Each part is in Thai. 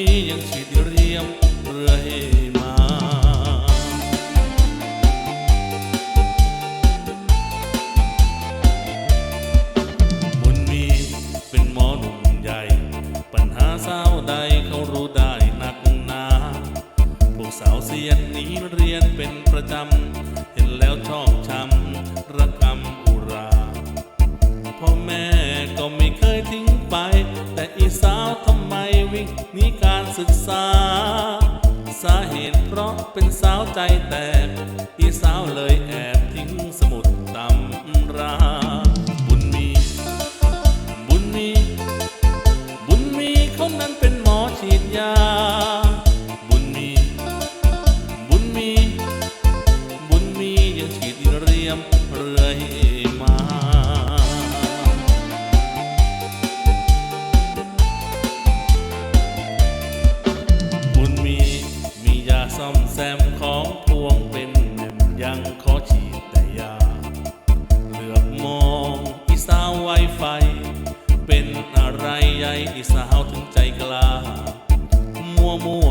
ียังฉีดเรียมเรื่อยมาบนมีเป็นหมอหนุ่มใหญ่ ปัญหาสาวใดเขารู้ได้นักหนาพวกสาวเสียนนี้เรียนเป็นประจำ เห็นแล้วชอบช้ำ ศึกษา สาเหตุเพราะเป็นสาวใจแตก ที่สาวเลยแอบทิ้งสมุดตำรา ซ่อมแซมของพวงเป็นแหม่มยังขอฉีดแต่ยา เหลือบมองอีสาวไวไฟ เป็นอะไรใหญ่อีสาวถึงใจกล้า มัวมัว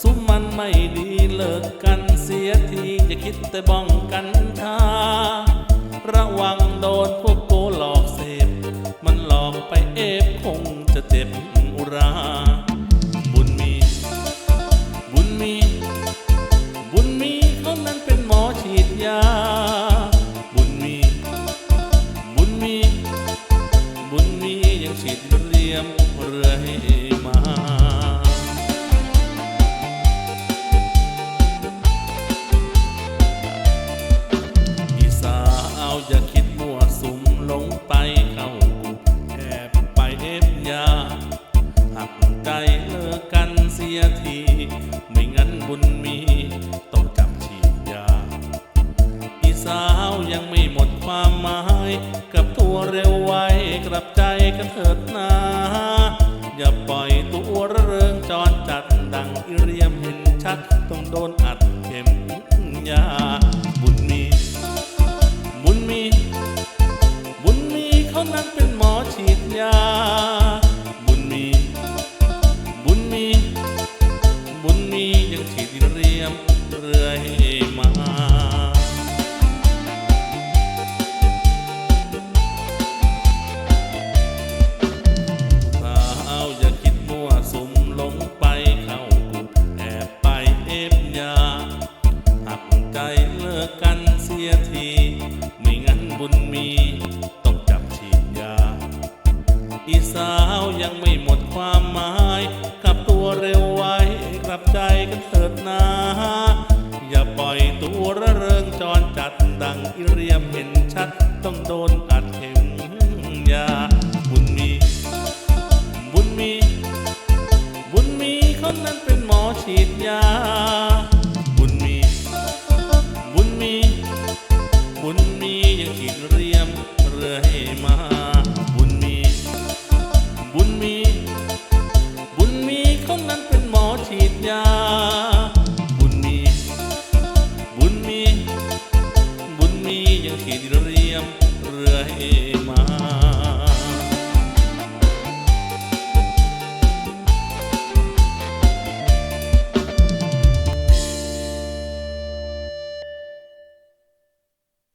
ซุ้มมันไม่ดีเลิกกันเสียทีอย่าคิดแต่บ้องกันชาระวังโดนพวกโกหลอกเสพ มันหลอกไปเอฟคงจะเจ็บอุราา บุญมี บุญมี บุญมียังฉีดเรียมเรื่อยมาอีสาวอาอย่าคิดมั่วสุมหลงไปเข้าแอบไปเอฟยา หักใจเลิกกันเสียที หมายกับตัวเร็วไวกลับใจกันเถิดนา อย่าปล่อยตัวระเริงจรจัดดังอิเรียมเห็นชัดต้องโดนอัดเข็มยาบุญมี บุญมี บุญมีเขานั้นเป็นหมอฉีดยา บุญมี บุญมี บุญมียังฉีดเรียมเรื่อยมา ระเริงจรจัดดังอิเรียมเห็นชัด ต้องโดนอัดเข็มยาบุญมี บุญมี บุญมีเขานั้นเป็นหมอฉีดยา